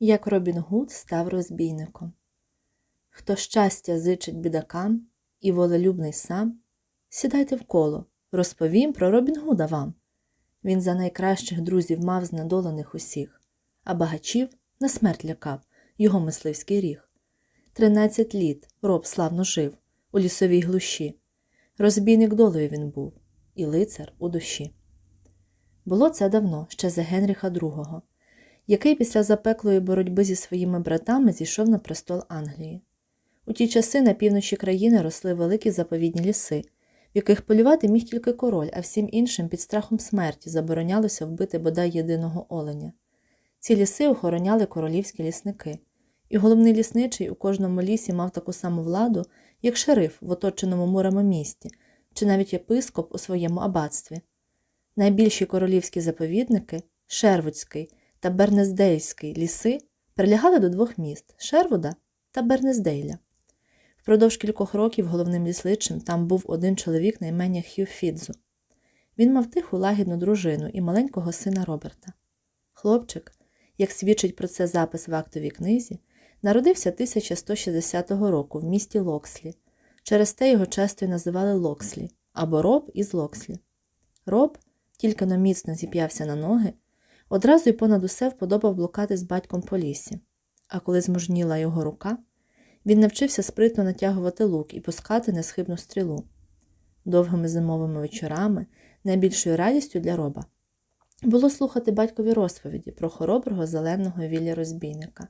як Робін Гуд став розбійником. Хто щастя зичить бідакам і волелюбний сам, сідайте в коло, розповім про Робін Гуда вам. Він за найкращих друзів мав знедолених усіх, а багачів на смерть лякав його мисливський ріг. Тринадцять літ роб славно жив у лісовій глуші. Розбійник долею він був, і лицар у душі. Було це давно, ще за Генріха II, який після запеклої боротьби зі своїми братами зійшов на престол Англії. У ті часи на півночі країни росли великі заповідні ліси, в яких полювати міг тільки король, а всім іншим під страхом смерті заборонялося вбити бодай єдиного оленя. Ці ліси охороняли королівські лісники, і головний лісничий у кожному лісі мав таку саму владу, як шериф в оточеному мурами місті, чи навіть єпископ у своєму аббатстві. Найбільші королівські заповідники Шервудський та Бернездейльський ліси прилягали до двох міст Шервуда та Бернездейля. Впродовж кількох років головним лісличим там був один чоловік на ім'я Хью Фідзу. Він мав тиху лагідну дружину і маленького сина Роберта. Хлопчик, як свідчить про це запис в актовій книзі, народився 1160 року в місті Локслі. Через те його часто й називали Локслі або Роб із Локслі. Роб, тільки но міцно зіп'явся на ноги, одразу й понад усе вподобав блукати з батьком по лісі. А коли змужніла його рука, він навчився спритно натягувати лук і пускати несхибну стрілу. Довгими зимовими вечорами найбільшою радістю для роба було слухати батькові розповіді про хороброго зеленого вілля розбійника.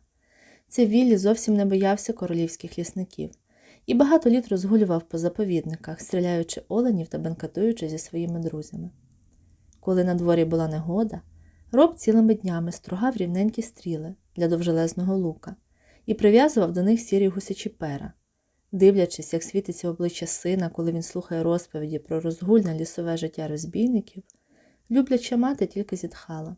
Цей Віллі зовсім не боявся королівських лісників і багато літ розгулював по заповідниках, стріляючи оленів та бенкатуючи зі своїми друзями. Коли на дворі була негода, роб цілими днями стругав рівненькі стріли для довжелезного лука і прив'язував до них сірі гусячі пера. Дивлячись, як світиться обличчя сина, коли він слухає розповіді про розгульне лісове життя розбійників, любляча мати тільки зітхала.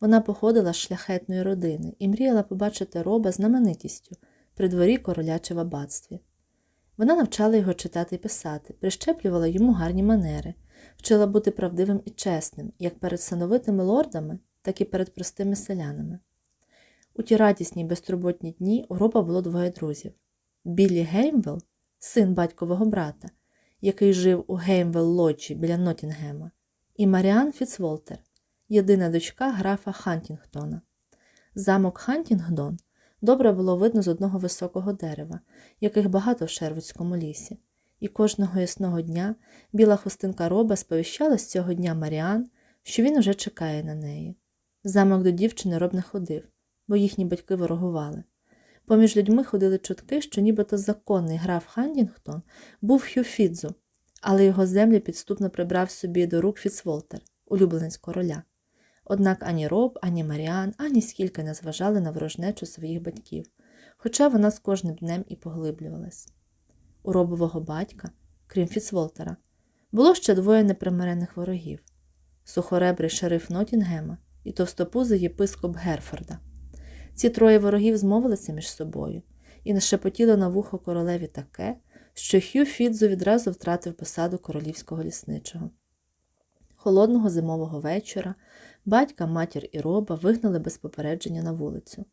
Вона походила з шляхетної родини і мріяла побачити роба знаменитістю при дворі короля чи в аббатстві. Вона навчала його читати і писати, прищеплювала йому гарні манери, вчила бути правдивим і чесним, як перед сановитими лордами, так і перед простими селянами. У ті радісні безтурботні дні у роба було двоє друзів Біллі Геймвелл, син батькового брата, який жив у Геймвелл лоджі біля Нотінгема, і Маріан Фіцволтер, єдина дочка графа Хантінгтона. Замок Хантінгдон добре було видно з одного високого дерева, яких багато в Шервудському лісі, і кожного ясного дня біла хустинка роба сповіщала з цього дня Маріан, що він уже чекає на неї. Замок до дівчини роб не ходив, бо їхні батьки ворогували. Поміж людьми ходили чутки, що нібито законний граф Хандінгтон був Хью Фідзу, але його землі підступно прибрав собі до рук Фіцволтер, улюбленець короля. Однак ані Роб, ані Маріан, ані скільки не зважали на ворожнечу своїх батьків, хоча вона з кожним днем і поглиблювалась. У робового батька, крім Фіцволтера, було ще двоє непримирених ворогів сухоребрий шериф Нотінгема і товстопузий єпископ Герфорда. Ці троє ворогів змовилися між собою і нашепотіли на вухо королеві таке, що Хью Фідзу відразу втратив посаду королівського лісничого. Холодного зимового вечора батька, матір і роба вигнали без попередження на вулицю,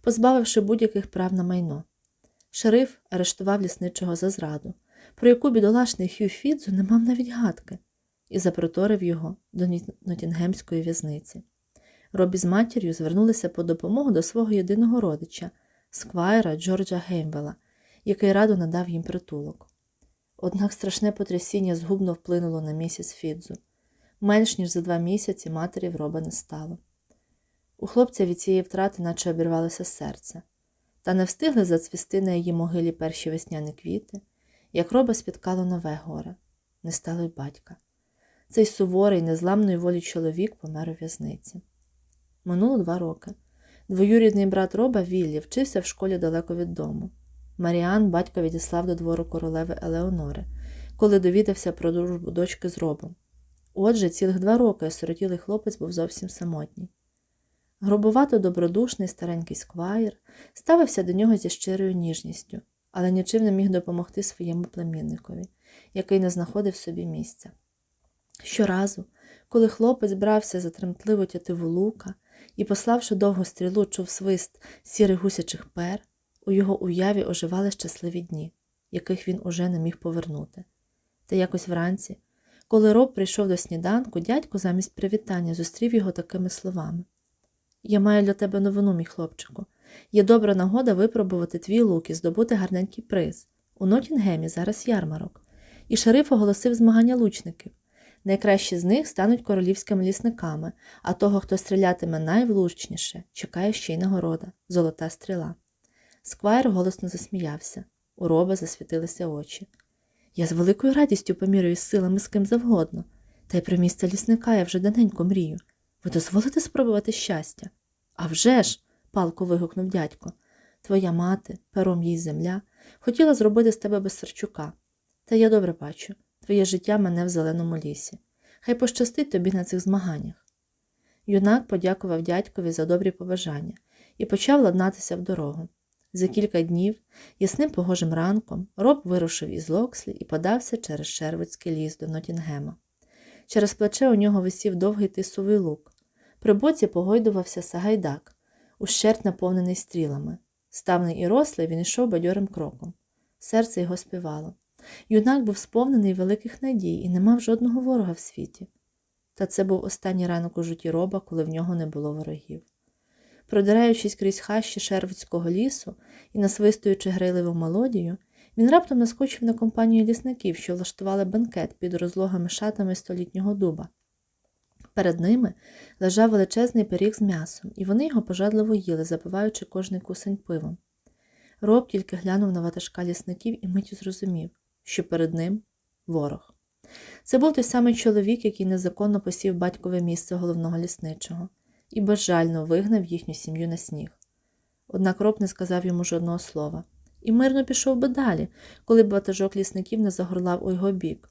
позбавивши будь-яких прав на майно. Шериф арештував лісничого за зраду, про яку бідолашний Хью Фідзу не мав навіть гадки, і запроторив його до Нотінгемської в'язниці. Робі з матір'ю звернулися по допомогу до свого єдиного родича, сквайра Джорджа Геймвела, який радо надав їм притулок. Однак страшне потрясіння згубно вплинуло на місіс Фідзу. Менш ніж за два місяці матері в роба не стало. У хлопця від цієї втрати наче обірвалося серце, та не встигли зацвісти на її могилі перші весняні квіти, як роба спіткало нове горе, не стало й батька. Цей суворий, незламної волі чоловік помер у в'язниці. Минуло два роки. Двоюрідний брат Роба Віллі вчився в школі далеко від дому. Маріан батька відіслав до двору королеви Елеонори, коли довідався про дружбу дочки з робом. Отже, цілих два роки осиротілий хлопець був зовсім самотній. Грубувато добродушний старенький сквайр ставився до нього зі щирою ніжністю, але нічим не міг допомогти своєму племінникові, який не знаходив собі місця. Щоразу, коли хлопець брався за тремтливу тятиву лука і, пославши довгу стрілу, чув свист сірих гусячих пер, у його уяві оживали щасливі дні, яких він уже не міг повернути. Та якось вранці, коли роб прийшов до сніданку, дядько замість привітання зустрів його такими словами Я маю для тебе новину, мій хлопчику. Є добра нагода випробувати твій лук і здобути гарненький приз. У Нотінгемі зараз ярмарок. І шериф оголосив змагання лучників. Найкращі з них стануть королівськими лісниками, а того, хто стрілятиме найвлучніше, чекає ще й нагорода золота стріла. Сквайр голосно засміявся. У роба засвітилися очі. Я з великою радістю помірююсь силами з ким завгодно, та й про місце лісника я вже давненько мрію. Ви дозволите спробувати щастя? «А вже ж!» – палко вигукнув дядько. Твоя мати, пером їй земля, хотіла зробити з тебе Бесарчука. Та я добре бачу, твоє життя мене в зеленому лісі. Хай пощастить тобі на цих змаганнях. Юнак подякував дядькові за добрі побажання і почав ладнатися в дорогу. За кілька днів, ясним погожим ранком, роб вирушив із Локслі і подався через Шервудський ліс до Нотінгема. Через плече у нього висів довгий тисовий лук. При боці погойдувався сагайдак, ущерть наповнений стрілами. Ставний і рослий він йшов бадьорим кроком. Серце його співало. Юнак був сповнений великих надій і не мав жодного ворога в світі. Та це був останній ранок у житті роба, коли в нього не було ворогів. Продираючись крізь хащі Шервудського лісу і насвистуючи грайливу мелодію, він раптом наскочив на компанію лісників, що влаштували бенкет під розлогими шатами столітнього дуба. Перед ними лежав величезний пиріг з м'ясом, і вони його пожадливо їли, запиваючи кожний кусень пивом. Роб тільки глянув на ватажка лісників і миттю зрозумів, що перед ним ворог. Це був той самий чоловік, який незаконно посів батькове місце головного лісничого і безжально вигнав їхню сім'ю на сніг. Однак роб не сказав йому жодного слова і мирно пішов би далі, коли б ватажок лісників не загорлав у його бік.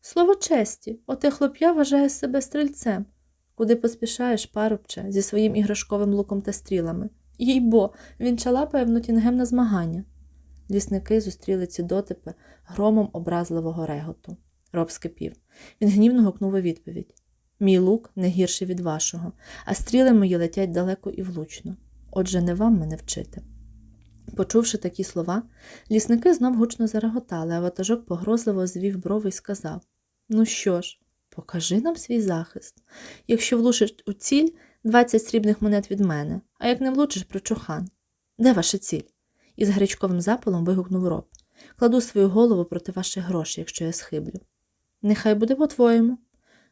Слово честі, оте хлоп'я вважає себе стрільцем. Куди поспішаєш, парубче, зі своїм іграшковим луком та стрілами. Їй бо, він чалапає в Нотінгем на змагання. Лісники зустріли ці дотипи громом образливого реготу. Роб скипів. Він гнівно гукнув у відповідь Мій лук не гірший від вашого, а стріли мої летять далеко і влучно. Отже, не вам мене вчити. Почувши такі слова, лісники знов гучно зареготали, а ватажок погрозливо звів брови і сказав Ну що ж, покажи нам свій захист. Якщо влучиш у ціль, 20 срібних монет від мене, а як не влучиш прочухан. Де ваша ціль? Із гарячковим запалом вигукнув роб. Кладу свою голову проти ваших грошей, якщо я схиблю. Нехай буде по-твоєму,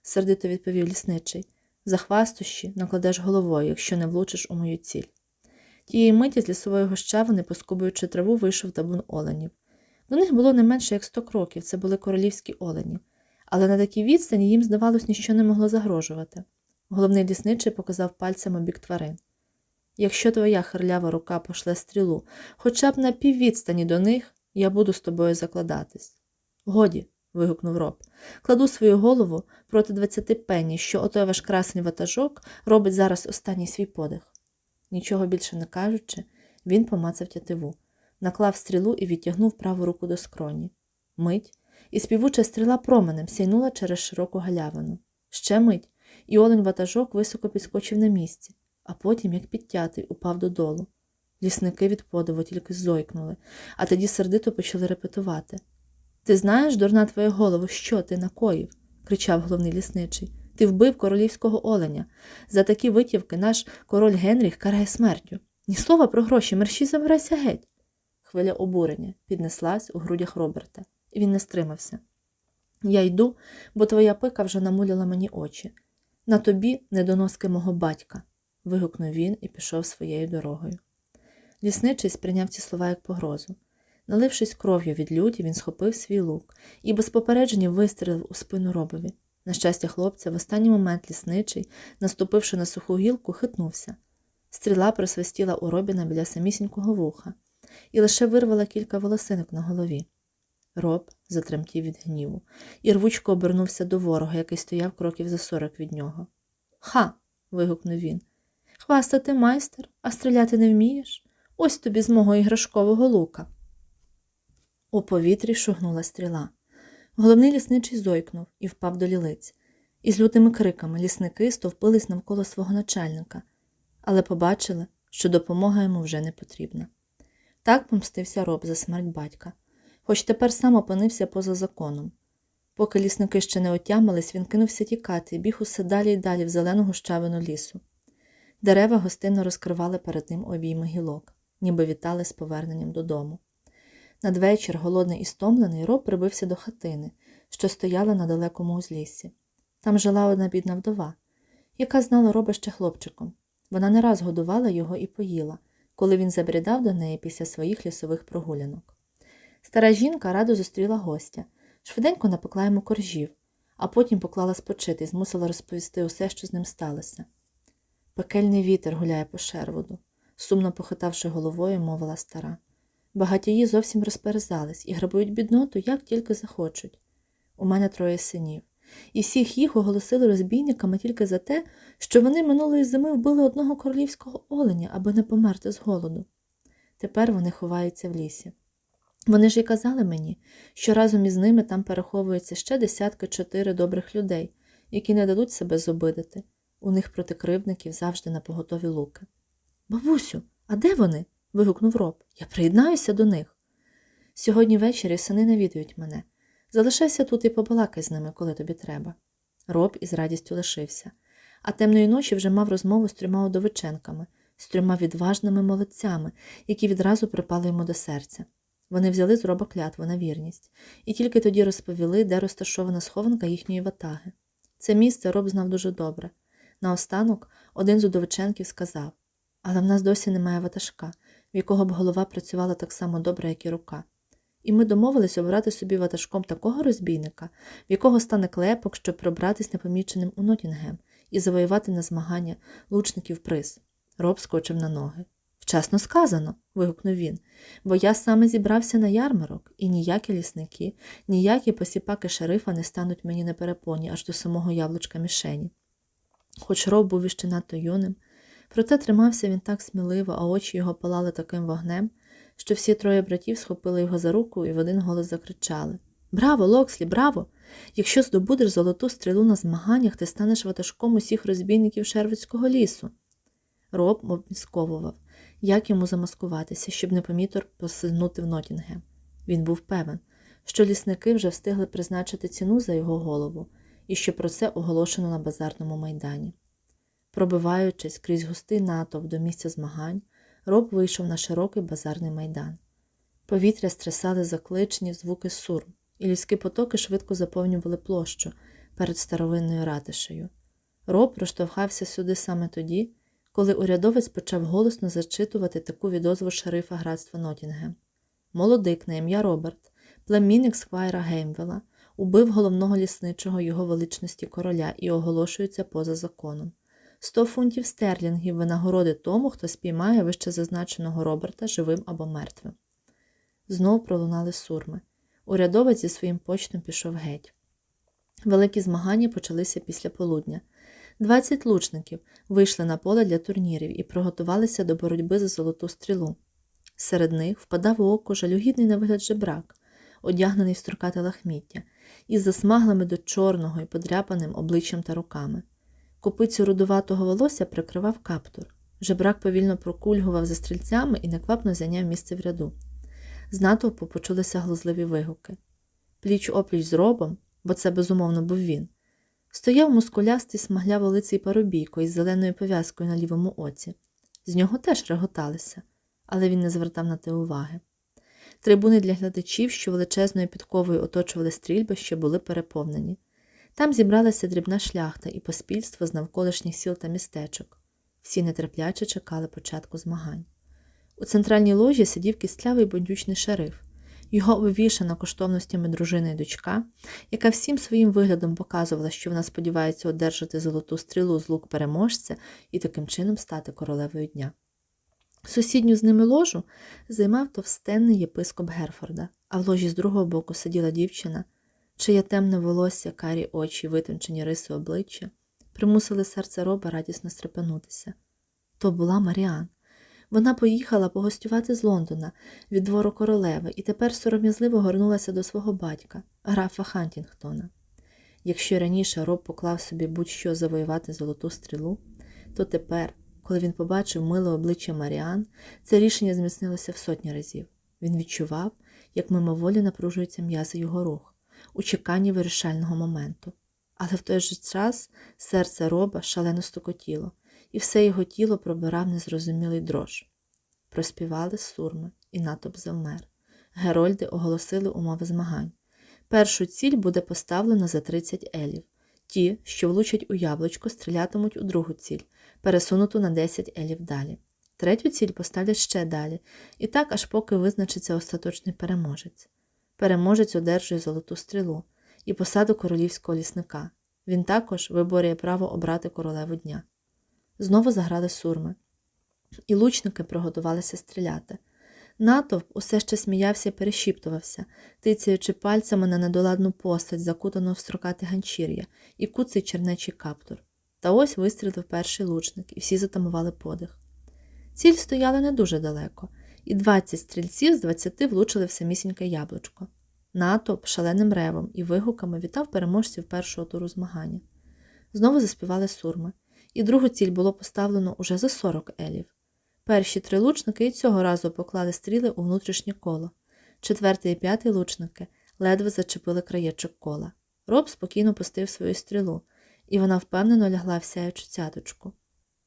сердито відповів лісничий. За хвастощі накладеш головою, якщо не влучиш у мою ціль. Тієї миті з лісової гощавини, поскубуючи траву, вийшов табун оленів. До них було не менше як сто кроків, це були королівські олені, але на такій відстані їм, здавалось, ніщо не могло загрожувати. Головний лісничий показав пальцем у бік тварин. Якщо твоя херлява рука пошле стрілу, хоча б на піввідстані до них, я буду з тобою закладатись. Годі, вигукнув роб. Кладу свою голову проти двадцяти пенні, що отой ваш красний ватажок робить зараз останній свій подих. Нічого більше не кажучи, він помацав тятиву, наклав стрілу і відтягнув праву руку до скроні. Мить, і співуча стріла променем сяйнула через широку галявину. Ще мить, і олень ватажок високо підскочив на місці, а потім, як підтятий, упав додолу. Лісники від подиву тільки зойкнули, а тоді сердито почали репетувати. Ти знаєш, дурна твоя голову, що ти накоїв? кричав головний лісничий. Ти вбив королівського оленя. За такі витівки наш король Генріх карає смертю. Ні слова про гроші, мерщі забирайся геть. Хвиля обурення піднеслась у грудях Роберта, і він не стримався. Я йду, бо твоя пика вже намуляла мені очі. На тобі недоноски мого батька. вигукнув він і пішов своєю дорогою. Лісничий сприйняв ці слова як погрозу. Налившись кров'ю від люті, він схопив свій лук і без попередження вистрілив у спину робові. На щастя, хлопця, в останній момент лісничий, наступивши на суху гілку, хитнувся. Стріла просвистіла у робіна біля самісінького вуха і лише вирвала кілька волосинок на голові. Роб затремтів від гніву і рвучко обернувся до ворога, який стояв кроків за сорок від нього. Ха. вигукнув він. Хвастати майстер, а стріляти не вмієш? Ось тобі з мого іграшкового лука. У повітрі шугнула стріла. Головний лісничий зойкнув і впав до лілиць. Із лютими криками лісники стовпились навколо свого начальника. але побачили, що допомога йому вже не потрібна. Так помстився роб за смерть батька, хоч тепер сам опинився поза законом. Поки лісники ще не отямились, він кинувся тікати і біг усе далі й далі в зелену гущавину лісу. Дерева гостинно розкривали перед ним обійми гілок, ніби вітали з поверненням додому. Надвечір, голодний і стомлений, роб прибився до хатини, що стояла на далекому узліссі. Там жила одна бідна вдова, яка знала роба ще хлопчиком. Вона не раз годувала його і поїла, коли він забрідав до неї після своїх лісових прогулянок. Стара жінка радо зустріла гостя, швиденько напекла йому коржів, а потім поклала спочити і змусила розповісти усе, що з ним сталося. Пекельний вітер гуляє по шерводу, сумно похитавши головою, мовила стара. Багатії зовсім розперезались і грабують бідноту, як тільки захочуть. У мене троє синів, і всіх їх оголосили розбійниками тільки за те, що вони минулої зими вбили одного королівського оленя, аби не померти з голоду. Тепер вони ховаються в лісі. Вони ж і казали мені, що разом із ними там переховуються ще десятки чотири добрих людей, які не дадуть себе зобидити. У них проти кривдників завжди на поготові луки. Бабусю, а де вони? Вигукнув роб. Я приєднаюся до них. Сьогодні ввечері сини навідують мене. Залишайся тут і побалакай з ними, коли тобі треба. Роб із радістю лишився, а темної ночі вже мав розмову з трьома удовиченками, з трьома відважними молодцями, які відразу припали йому до серця. Вони взяли з роба клятву на вірність, і тільки тоді розповіли, де розташована схованка їхньої ватаги. Це місце роб знав дуже добре. Наостанок один з удовиченків сказав Але в нас досі немає ватажка, в якого б голова працювала так само добре, як і рука. І ми домовились обрати собі ватажком такого розбійника, в якого стане клепок, щоб пробратись непоміченим у Нотінгем і завоювати на змагання лучників приз. Роб скочив на ноги. Вчасно сказано, вигукнув він, бо я саме зібрався на ярмарок, і ніякі лісники, ніякі посіпаки шерифа не стануть мені на перепоні аж до самого яблучка мішені. Хоч роб був іще надто юним, проте тримався він так сміливо, а очі його палали таким вогнем, що всі троє братів схопили його за руку і в один голос закричали Браво, Локслі, браво! Якщо здобудеш золоту стрілу на змаганнях, ти станеш ватажком усіх розбійників Шервицького лісу. Роб обмісковував, як йому замаскуватися, щоб непомітно посигнути в Нотінгем. Він був певен, що лісники вже встигли призначити ціну за його голову і що про це оголошено на базарному майдані. Пробиваючись крізь густий натовп до місця змагань, роб вийшов на широкий базарний майдан. Повітря стрясали закличені звуки сурм, і людські потоки швидко заповнювали площу перед старовинною ратишею. Роб проштовхався сюди саме тоді, коли урядовець почав голосно зачитувати таку відозву шерифа градства Нотінгем. Молодик на ім'я Роберт, племінник Сквайра Геймвела, убив головного лісничого його величності короля і оголошується поза законом. Сто фунтів стерлінгів винагороди тому, хто спіймає вище зазначеного Роберта живим або мертвим. Знов пролунали сурми. Урядовець зі своїм почтом пішов геть. Великі змагання почалися після полудня. Двадцять лучників вийшли на поле для турнірів і приготувалися до боротьби за золоту стрілу. Серед них впадав у око жалюгідний на вигляд жебрак, одягнений в строкате лахміття, із засмаглими до чорного і подряпаним обличчям та руками. Копицю рудуватого волосся прикривав каптур. Жебрак повільно прокульгував за стрільцями і неквапно зайняв місце в ряду. З натовпу почулися глузливі вигуки. Пліч опліч з робом, бо це безумовно був він, стояв мускулястий смагляволиций парубійко із зеленою пов'язкою на лівому оці. З нього теж реготалися, але він не звертав на те уваги. Трибуни для глядачів, що величезною підковою оточували стрільбище, були переповнені. Там зібралася дрібна шляхта і поспільство з навколишніх сіл та містечок. Всі нетерпляче чекали початку змагань. У центральній ложі сидів кістлявий бандючний шериф. Його обвішана коштовностями дружина і дочка, яка всім своїм виглядом показувала, що вона сподівається одержати золоту стрілу з лук переможця і таким чином стати королевою дня. Сусідню з ними ложу займав товстенний єпископ Герфорда, а в ложі з другого боку сиділа дівчина, чиє темне волосся, карі очі, витончені риси обличчя, примусили серце роба радісно стрепенутися. То була Маріан. Вона поїхала погостювати з Лондона від двору королеви і тепер сором'язливо горнулася до свого батька, графа Хантінгтона. Якщо раніше роб поклав собі будь-що завоювати золоту стрілу, то тепер, Коли він побачив миле обличчя Маріан, це рішення зміцнилося в сотні разів. Він відчував, як мимоволі напружуються м'язи його рух у чеканні вирішального моменту. Але в той же час серце роба шалено стукотіло, і все його тіло пробирав незрозумілий дрож. Проспівали сурми, і натовп завмер. Герольди оголосили умови змагань. Першу ціль буде поставлено за 30 елів. Ті, що влучать у яблучко, стрілятимуть у другу ціль, пересунуту на 10 елів далі. Третю ціль поставлять ще далі, і так аж поки визначиться остаточний переможець. Переможець одержує золоту стрілу і посаду королівського лісника. Він також виборює право обрати королеву дня. Знову заграли сурми, і лучники приготувалися стріляти. Натовп усе ще сміявся і перешіптувався, тицяючи пальцями на недоладну постать, закутану в строкате ганчір'я, і куций чернечий каптур. Та ось вистрілив перший лучник, і всі затамували подих. Ціль стояла не дуже далеко, і 20 стрільців з 20 влучили в самісіньке яблучко. Натовп шаленим ревом і вигуками вітав переможців першого туру змагання. Знову заспівали сурми, і другу ціль було поставлено уже за 40 елів. Перші три лучники і цього разу поклали стріли у внутрішнє коло. Четвертий і п'ятий лучники ледве зачепили краєчок кола. Роб спокійно пустив свою стрілу, і вона впевнено лягла в сяючу цяточку.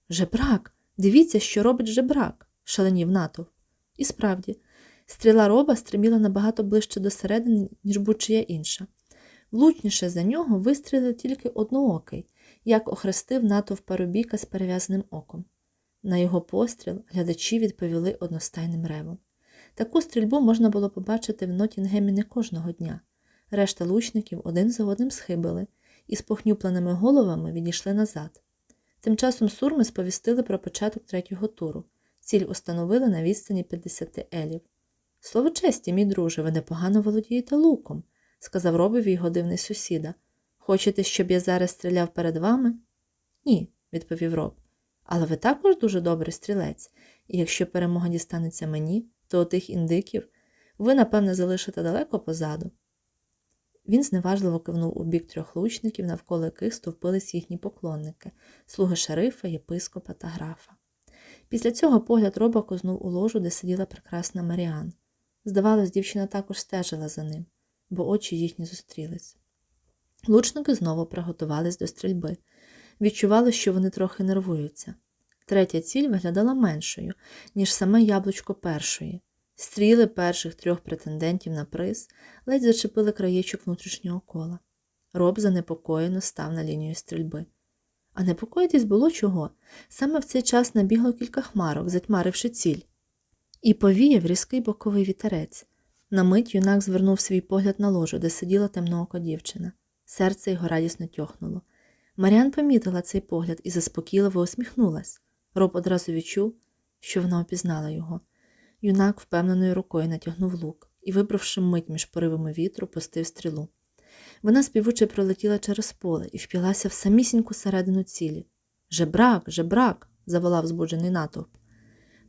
Жебрак! Дивіться, що робить жебрак, шаленів натовп. І справді, стріла роба стриміла набагато ближче до середини, ніж будь-чия інша. Влучніше за нього вистрілив тільки одноокий, як охрестив натовп парубійка з перев'язаним оком. На його постріл глядачі відповіли одностайним ревом. Таку стрільбу можна було побачити в Нотінгемі не кожного дня. Решта лучників один за одним схибили і з похнюпленими головами відійшли назад. Тим часом сурми сповістили про початок третього туру. Ціль установили на відстані 50 елів. Слово честі, мій друже, ви непогано володієте луком, сказав робові його дивний сусіда. Хочете, щоб я зараз стріляв перед вами? Ні, відповів роб. Але ви також дуже добрий стрілець, і якщо перемога дістанеться мені, то отих індиків ви, напевне, залишите далеко позаду. Він зневажливо кивнув у бік трьох лучників, навколо яких стовпились їхні поклонники, слуги шерифа, єпископа та графа. Після цього погляд роба кознув у ложу, де сиділа прекрасна Маріан. Здавалось, дівчина також стежила за ним, бо очі їхні зустрілись. Лучники знову приготувались до стрільби. Відчували, що вони трохи нервуються. Третя ціль виглядала меншою, ніж саме яблучко першої. Стріли перших трьох претендентів на приз ледь зачепили краєчок внутрішнього кола. Роб занепокоєно став на лінію стрільби. А непокоїтись було чого. Саме в цей час набігло кілька хмарок, затьмаривши ціль. І повіяв різкий боковий вітерець. На мить юнак звернув свій погляд на ложу, де сиділа темноока дівчина. Серце його радісно тьохнуло. Маріан помітила цей погляд і заспокійливо усміхнулась. Роб одразу відчув, що вона опізнала його. Юнак впевненою рукою натягнув лук і, вибравши мить між поривами вітру, пустив стрілу. Вона співуче пролетіла через поле і впілася в самісіньку середину цілі. Жебрак, жебрак. заволав збуджений натовп.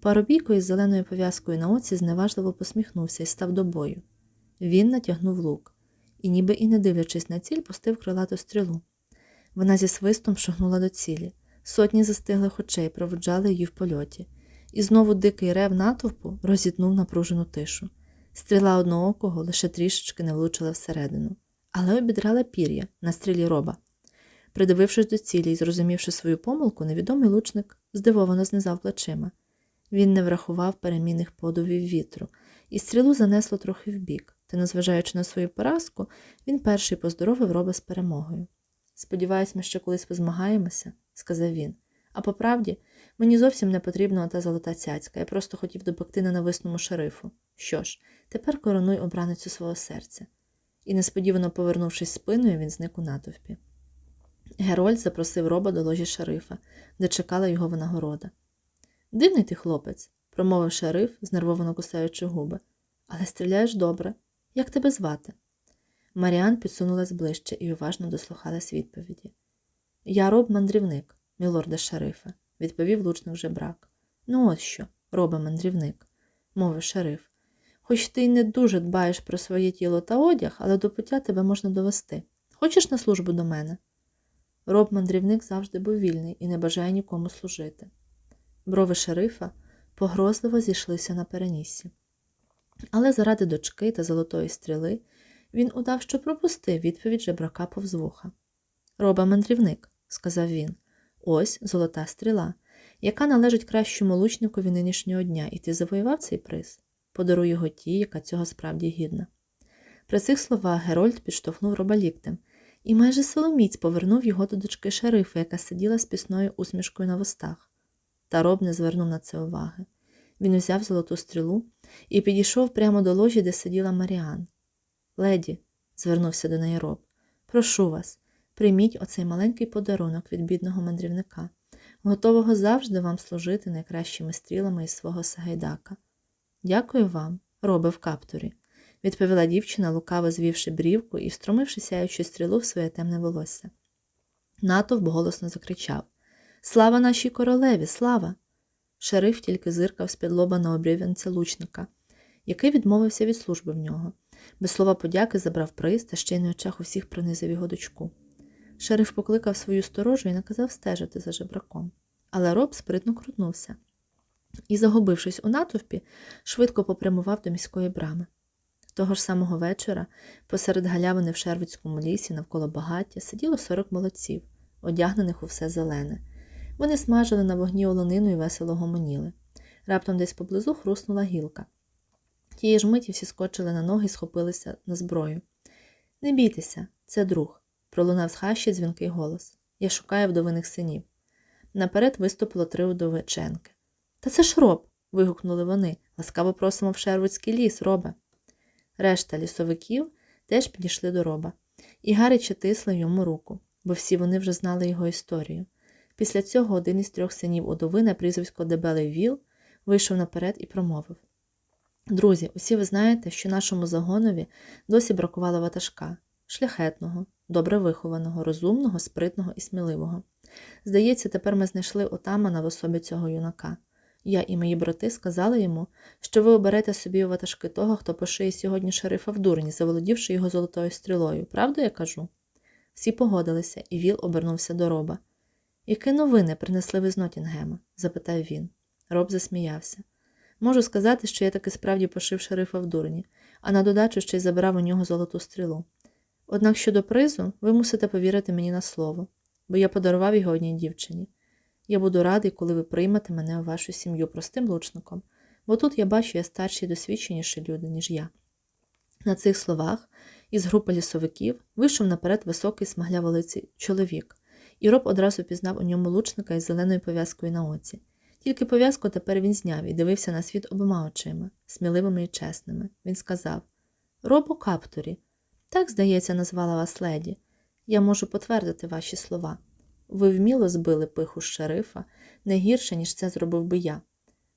Парубійко із зеленою пов'язкою на оці зневажливо посміхнувся і став до бою. Він натягнув лук і, ніби і не дивлячись на ціль, пустив крилату стрілу. Вона зі свистом шагнула до цілі. Сотні застиглих очей проводжали її в польоті, і знову дикий рев натовпу розітнув напружену тишу. Стріла одноокого лише трішечки не влучила всередину, але обідрала пір'я на стрілі роба. Придивившись до цілі і зрозумівши свою помилку, невідомий лучник здивовано знизав плечима. Він не врахував перемінних подувів вітру, і стрілу занесло трохи вбік, та, незважаючи на свою поразку, він перший поздоровив роба з перемогою. Сподіваюсь, ми ще колись позмагаємося, сказав він. А по правді, мені зовсім не потрібна та золота цяцька, я просто хотів допекти ненависному шерифу. Що ж, тепер коронуй обраницю свого серця. І, несподівано повернувшись спиною, він зник у натовпі. Герольд запросив роба до ложі шерифа, де чекала його винагорода. Дивний ти хлопець, промовив шериф, знервовано кусаючи губи. Але стріляєш добре. Як тебе звати? Маріан підсунулась ближче і уважно дослухалась відповіді. Я роб мандрівник, мілорде шерифе, відповів лучник жебрак. Ну, от що, робе мандрівник, мовив шериф. Хоч ти й не дуже дбаєш про своє тіло та одяг, але до пуття тебе можна довести. Хочеш на службу до мене? Роб мандрівник завжди був вільний і не бажає нікому служити. Брови шерифа погрозливо зійшлися на переніссі. Але заради дочки та золотої стріли він удав, що пропустив відповідь жебрака повз вуха. Роба мандрівник, сказав він, ось золота стріла, яка належить кращому лучникові нинішнього дня, і ти завоював цей приз. Подаруй його ті, яка цього справді гідна. При цих словах Герольд підштовхнув роба ліктем і майже соломіць повернув його до дочки шерифа, яка сиділа з пісною усмішкою на вустах. Та роб не звернув на це уваги. Він узяв золоту стрілу і підійшов прямо до ложі, де сиділа Маріан. Леді, звернувся до неї роб, прошу вас, прийміть оцей маленький подарунок від бідного мандрівника, готового завжди вам служити найкращими стрілами із свого Сагайдака. Дякую вам, робе в каптурі, відповіла дівчина, лукаво звівши брівку і встромивши сяючу стрілу в своє темне волосся. Натовп голосно закричав Слава нашій королеві, слава! Шериф тільки зиркав з-під лоба на обрів'янця лучника, який відмовився від служби в нього. Без слова подяки забрав приз та ще й на очах усіх принизив його дочку. Шериф покликав свою сторожу і наказав стежити за жебраком. Але роб спритно крутнувся і, загубившись у натовпі, швидко попрямував до міської брами. Того ж самого вечора, посеред галявини в Шервицькому лісі навколо багаття, сиділо сорок молодців, одягнених у все зелене. Вони смажили на вогні олонину і весело гомоніли. Раптом десь поблизу хруснула гілка. Тієї ж миті всі скочили на ноги і схопилися на зброю. Не бійтеся, це друг, пролунав з хащі дзвінкий голос. Я шукаю вдовиних синів. Наперед виступило три удовиченки. Та це ж роб. вигукнули вони. Ласкаво просимо в Шервудський ліс, робе. Решта лісовиків теж підійшли до роба, і гаряче тисли йому руку, бо всі вони вже знали його історію. Після цього один із трьох синів удови на прізвисько Дебелий Віл вийшов наперед і промовив Друзі, усі ви знаєте, що нашому загонові досі бракувало ватажка шляхетного, добре вихованого, розумного, спритного і сміливого. Здається, тепер ми знайшли отамана в особі цього юнака. Я і мої брати сказали йому, що ви оберете собі у ватажки того, хто пошиє сьогодні шерифа в дурні, заволодівши його золотою стрілою. Правду я кажу? Всі погодилися, і Віл обернувся до роба. Які новини принесли ви з Нотінгема? запитав він. Роб засміявся. Можу сказати, що я таки справді пошив шерифа в дурні, а на додачу ще й забрав у нього золоту стрілу. Однак щодо призу, ви мусите повірити мені на слово, бо я подарував його одній дівчині. Я буду радий, коли ви приймете мене у вашу сім'ю простим лучником, бо тут я бачу я старші і досвідченіші люди, ніж я. На цих словах із групи лісовиків вийшов наперед високий смагляволиций чоловік, і роб одразу пізнав у ньому лучника із зеленою пов'язкою на оці. Тільки пов'язку тепер він зняв і дивився на світ обома очима, сміливими і чесними. Він сказав Робо Каптурі, так, здається, назвала вас леді. Я можу потвердити ваші слова. Ви вміло збили пиху з шерифа не гірше, ніж це зробив би я.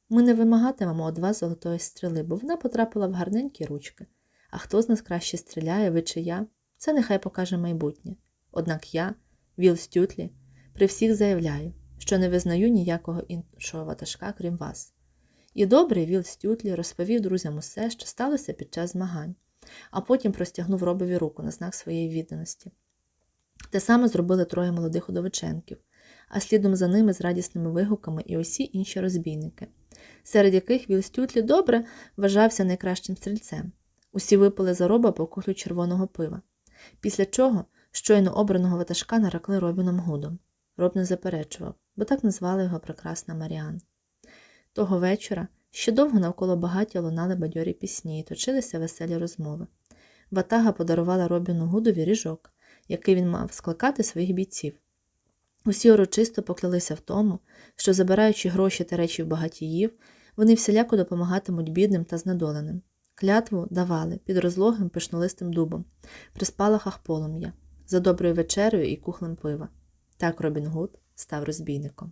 Ми не вимагатимемо від вас золотої стріли, бо вона потрапила в гарненькі ручки. А хто з нас краще стріляє, ви чи я, це нехай покаже майбутнє. Однак я, Віл Стютлі, при всіх заявляю, що не визнаю ніякого іншого ватажка, крім вас. І добрий Віл Стютлі розповів друзям усе, що сталося під час змагань, а потім простягнув робові руку на знак своєї відданості. Те саме зробили троє молодих удовиченків, а слідом за ними з радісними вигуками і усі інші розбійники, серед яких Віл Стютлі добре вважався найкращим стрільцем. Усі випили за роба по кухлю червоного пива, після чого щойно обраного ватажка нарекли Робіном Гудом. Роб не заперечував, бо так назвала його прекрасна Маріан. Того вечора ще довго навколо багаття лунали бадьорі пісні і точилися веселі розмови. Ватага подарувала Робіну Гудові ріжок, який він мав скликати своїх бійців. Усі урочисто поклялися в тому, що, забираючи гроші та речі в багатіїв, вони всіляко допомагатимуть бідним та знедоленим. Клятву давали під розлогим пишнолистим дубом, при спалахах полум'я, за доброю вечерею і кухлем пива. Так Робін Гуд став розбійником.